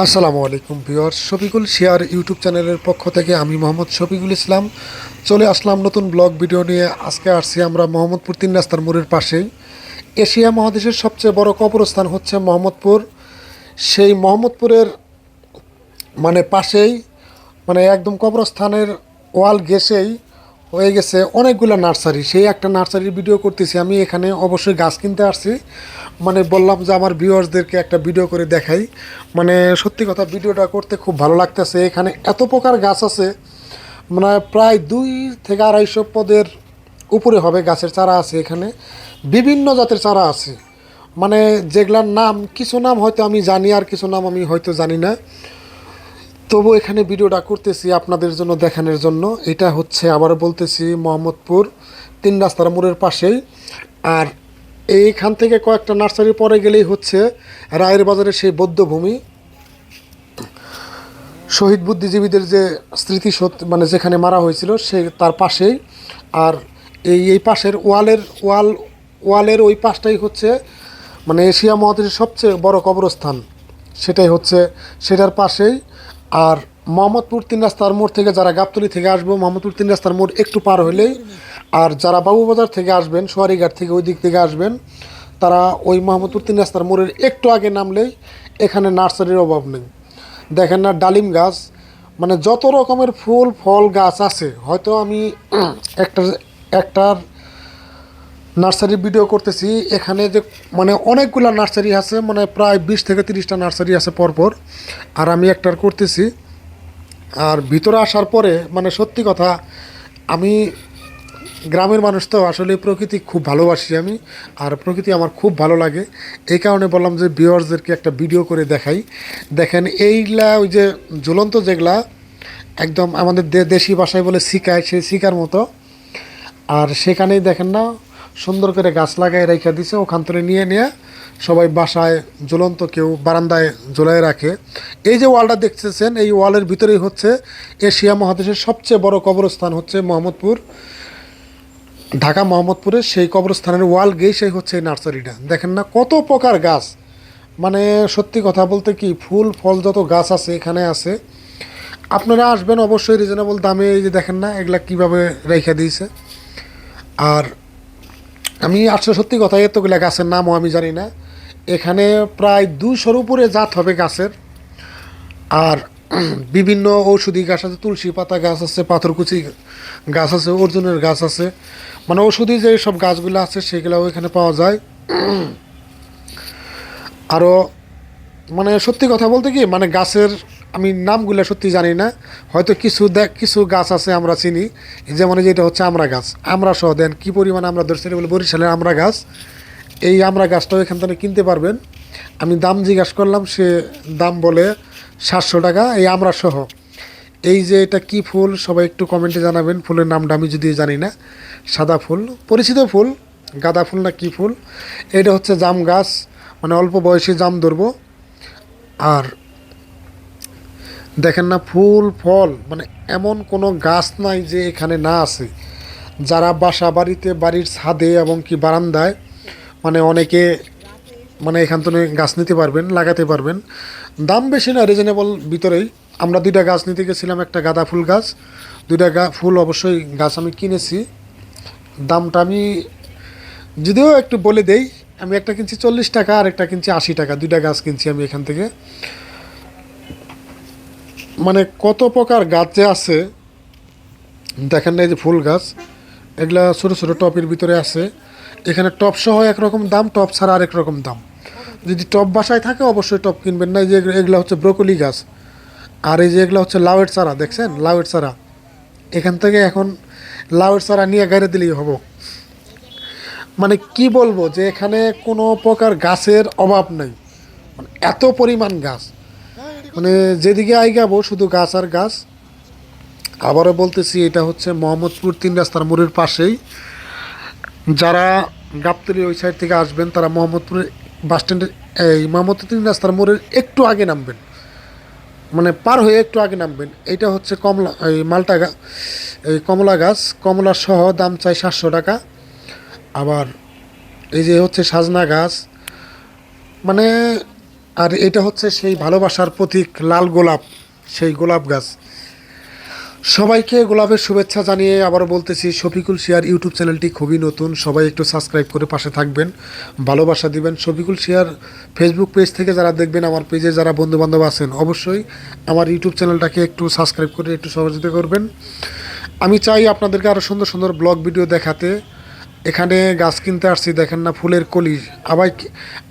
আসসালামু আলাইকুম viewer Shafiqul share YouTube চ্যানেলের পক্ষ থেকে আমি মোহাম্মদ শফিকুল ইসলাম। চলে আসলাম নতুন ব্লগ ভিডিও নিয়ে। আজকে আসছি আমরা মোহাম্মদপুর তিন রাস্তার মোড়ের পাশেই এশিয়া মহাদেশের সবচেয়ে বড় কবরস্থান হচ্ছে মোহাম্মদপুর। সেই মোহাম্মদপুরের মানে পাশেই মানে একদম কবরস্থানের ওয়াল গেছেই হয়ে গেছে অনেকগুলো নার্সারি। সেই একটা নার্সারির ভিডিও করতেছি। আমি এখানে অবশ্যই গাছ কিনতে আসছি। মানে বললাম যে আমার ভিউয়ার্সদেরকে একটা ভিডিও করে দেখাই। মানে সত্যি কথা ভিডিওটা করতে খুব ভালো লাগতেছে। এখানে এত প্রকার গাছ আছে। মানে প্রায় দুই থেকে আড়াইশো পদের উপরে হবে গাছের চারা আছে এখানে। বিভিন্ন জাতের চারা আছে। মানে যেগুলার নাম, কিছু নাম হয়তো আমি জানি, আর কিছু নাম আমি হয়তো জানি না। তবু এখানে ভিডিওটা করতেছি আপনাদের জন্য, দেখানোর জন্য। এটা হচ্ছে আবার বলতেছি মোহাম্মদপুর, তিন রাস্তার মোড়ের পাশেই। আর এইখান থেকে কয়েকটা নার্সারি পরে গেলেই হচ্ছে রায়ের বাজারের সেই বৌদ্ধভূমি। শহীদ বুদ্ধিজীবীদের যে স্মৃতিসৌধ মানে যেখানে মারা হয়েছিল, সে তার পাশেই। আর এই এই পাশের ওয়ালের, ওয়াল, ওয়ালের ওই পাশটাই হচ্ছে মানে এশিয়া মহাদেশের সবচেয়ে বড় কবরস্থান। সেটাই হচ্ছে, সেটার পাশেই আর মোহাম্মদপুর তিন রাস্তার মোড় থেকে যারা গাবতলি থেকে আসব, মোহাম্মদপুর তিন রাস্তার মোড় একটু পার হলেই আর যারা বাবুবাজার থেকে আসবেন সোয়ারিঘাট থেকে ওই দিক থেকে আসবেন, তারা ওই মোহাম্মদপুর তিন রাস্তার মোড়ের একটু আগে নামলেই এখানে নার্সারির অভাব নেই। দেখেন না, ডালিম গাছ মানে যত রকমের ফুল, ফল, গাছ আছে, হয়তো আমি একটা একটার নার্সারি ভিডিও করতেছি। এখানে যে মানে অনেকগুলো নার্সারি আছে মানে প্রায় বিশ থেকে তিরিশটা নার্সারি আছে পরপর। আর আমি একটার করতেছি। আর ভিতরে আসার পরে মানে সত্যি কথা, আমি গ্রামের মানুষ তো, আসলে প্রকৃতি খুব ভালোবাসি আমি। আর প্রকৃতি আমার খুব ভালো লাগে। এই কারণে বললাম যে, ভিউয়ার্সদেরকে একটা ভিডিও করে দেখাই। দেখেন এইগুলা ওই যে ঝুলন্ত যেগুলা, একদম আমাদের দেশি ভাষায় বলে শিকায়, সেই শিকার মতো। আর সেখানেই দেখেন না সুন্দর করে গাছ লাগাই রেখে দিছে, ওখান থেকে নিয়ে নিয়ে সবাই বাসায় ঝুলন্ত কেউ বারান্দায় ঝুলাই রাখে। এই যে ওয়ালটা দেখতেছেন, এই ওয়ালের ভিতরেই হচ্ছে এশিয়া মহাদেশের সবচেয়ে বড় কবরস্থান হচ্ছে মোহাম্মদপুর। ঢাকা মোহাম্মদপুরের সেই কবরস্থানের ওয়াল গেই সেই হচ্ছে এই নার্সারিটা। দেখেন না কত প্রকার গাছ। মানে সত্যি কথা বলতে কি, ফুল, ফল যত গাছ আছে এখানে আছে। আপনারা আসবেন অবশ্যই রিজনেবল দামে, এই যে দেখেন না এগুলা কীভাবে রেখে দিয়েছে। আর আমি আসলে সত্যি কথা এতগুলা গাছের নামও আমি জানি না। এখানে প্রায় দুশোর উপরে জাত হবে গাছের। আর বিভিন্ন ঔষধি গাছ আছে, তুলসী পাতা গাছ আছে, পাথরকুচি গাছ আছে, অর্জুনের গাছ আছে। মানে ঔষধি যে সব গাছগুলো আছে, সেগুলোও এখানে পাওয়া যায়। আরও মানে সত্যি কথা বলতে কি মানে গাছের আমি নামগুলো সত্যি জানি না। হয়তো কিছু দেখ, কিছু গাছ আছে আমরা চিনি। যেমন এই যে এটা হচ্ছে আমরা গাছ। আমরা সহ দেন কী পরিমাণে আমরা ধরছি বলে বরিশালের আমরা গাছ। এই আমরা গাছটাও এখান থেকে কিনতে পারবেন। আমি দাম জিজ্ঞাসা করলাম, সে দাম বলে সাতশো টাকা, এই আমরা সহ। এই যে এটা কি ফুল, সবাই একটু কমেন্টে জানাবেন, ফুলের নামটা আমি যদি জানি না। সাদা ফুল, পরিচিত ফুল, গাঁদা ফুল না কি ফুল। এটা হচ্ছে জাম গাছ মানে অল্প বয়সে জাম ধরবো। আর দেখেন না, ফুল, ফল মানে এমন কোনো গাছ নাই যে এখানে না আছে। যারা বাসা বাড়িতে, বাড়ির ছাদে এবং কি বারান্দায় মানে অনেকে মানে এখান থেকে গাছ নিতে পারবেন, লাগাতে পারবেন। দাম বেশি না রিজনেবল ভিতরেই। আমরা দুইটা গাছ নিতে গেছিলাম, একটা গাঁদা ফুল গাছ। দুইটা গা, ফুল অবশ্যই গাছ আমি কিনেছি। দামটা আমি, যদিও একটু বলে দেই, আমি একটা কিনছি চল্লিশ টাকা আর একটা কিনছি আশি টাকা। দুইটা গাছ কিনছি আমি এখান থেকে। মানে কত প্রকার গাছ যে আছে, দেখেন না এই যে ফুল গাছ, এগুলা ছোটো ছোটো টপের ভিতরে আছে। এখানে টপ সহ একরকম দাম, টপ ছাড়া আরেক রকম দাম। যদি টপ বাসায় থাকে, অবশ্যই টপ কিনবেন না। এই যে এগুলো- হচ্ছে ব্রোকলি গাছ। আর এই যে এগুলো হচ্ছে লাউয়ের চারা, দেখছেন? লাউয়ের চারা। এখান থেকে এখন লাউয়ের চারা নিয়ে গাড়ি দিলেই হব। মানে কি বলব যে এখানে কোনো প্রকার গাছের অভাব নেই। মানে এত পরিমাণ গাছ। মানে যেদিকে আইগাবো শুধু গাছ আর গাছ। আবারও বলতেছি, এটা হচ্ছে মোহাম্মদপুর তিন রাস্তার মোড়ের পাশেই। যারা গাবতলি ওই সাইড থেকে আসবেন, তারা মোহাম্মদপুরের বাস স্ট্যান্ডের এই মোহাম্মদপুর তিন রাস্তার মোড়ের একটু আগে নামবেন। মানে পার হয়ে একটু আগে নামবেন। এটা হচ্ছে কমলা, এই মালটা এই কমলা গাছ। কমলা সহ দাম চাই সাতশো টাকা। আবার এই যে হচ্ছে সাজনা গাছ। মানে আর এটা হচ্ছে সেই ভালোবাসার প্রতীক লাল গোলাপ, সেই গোলাপ গাছ। সবাইকে গোলাপের শুভেচ্ছা জানিয়ে আবারও বলতেছি, শফিকুল শেয়ার ইউটিউব চ্যানেলটি খুবই নতুন। সবাই একটু সাবস্ক্রাইব করে পাশে থাকবেন, ভালোবাসা দিবেন। শফিকুল শেয়ার ফেসবুক পেজ থেকে যারা দেখবেন, আমার পেজে যারা বন্ধুবান্ধব আছেন, অবশ্যই আমার ইউটিউব চ্যানেলটাকে একটু সাবস্ক্রাইব করে একটু সহযোগিতা করবেন। আমি চাই আপনাদেরকে আরও সুন্দর সুন্দর ব্লগ ভিডিও দেখাতে। এখানে গাছ কিনতে আসছি, দেখেন না ফুলের কলি। আবার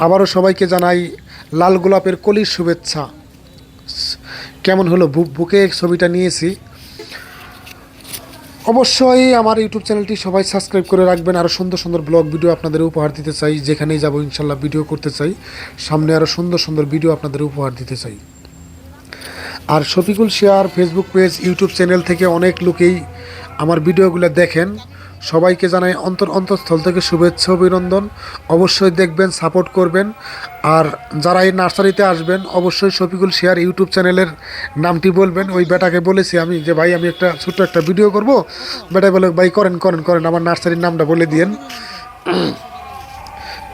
আবারও সবাইকে জানাই লাল গোলাপের কলির শুভেচ্ছা। কেমন হলো বুকে ছবিটা নিয়েছি? অবশ্যই আমার ইউটিউব চ্যানেলটি সবাই সাবস্ক্রাইব করে রাখবেন। আরও সুন্দর সুন্দর ব্লগ ভিডিও আপনাদের উপহার দিতে চাই। যেখানেই যাব ইনশাল্লাহ ভিডিও করতে চাই। সামনে আরও সুন্দর সুন্দর ভিডিও আপনাদের উপহার দিতে চাই। আর Shafiqul share Facebook page, YouTube channel থেকে অনেক লোকেই আমার ভিডিওগুলো দেখেন। সবাইকে জানাই অন্তর অন্তঃস্থল থেকে শুভেচ্ছা, অভিনন্দন। অবশ্যই দেখবেন, সাপোর্ট করবেন। আর যারা এই নার্সারিতে আসবেন, অবশ্যই শফিকুল শেয়ার ইউটিউব চ্যানেলের নামটি বলবেন। ওই বেটাকে বলেছি আমি যে, ভাই, আমি একটা ছোট্ট একটা ভিডিও করব। বেটা বলে, ভাই, করেন করেন করেন, আমার নার্সারির নামটা বলে দিয়েন।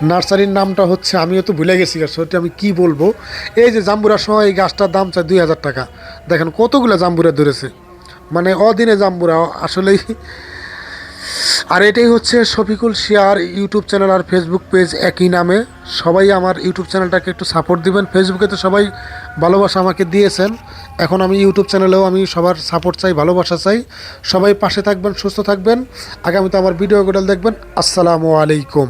নার্সারির নামটা হচ্ছে, আমিও তো ভুলে গেছি আসলে আমি কি বলব? এই যে জাম্বুরা সহ এই গাছটার দাম চাই দুই হাজার টাকা। দেখেন কতগুলো জাম্বুরা ধরেছে। মানে অদিনে জাম্বুরা, আসলেই আর এটাই হচ্ছে শফিকুল শেয়ার ইউটিউব চ্যানেল আর ফেসবুক পেজ একই নামে। সবাই আমার ইউটিউব চ্যানেলটাকে একটু সাপোর্ট দিবেন। ফেসবুকে তো সবাই ভালোবাসা আমাকে দিয়েছেন। এখন আমি ইউটিউব চ্যানেলেও আমি সবার সাপোর্ট চাই, ভালোবাসা চাই। সবাই পাশে থাকবেন, সুস্থ থাকবেন। আগামীতে আমার ভিডিও গোডাল দেখবেন। আসসালামু আলাইকুম।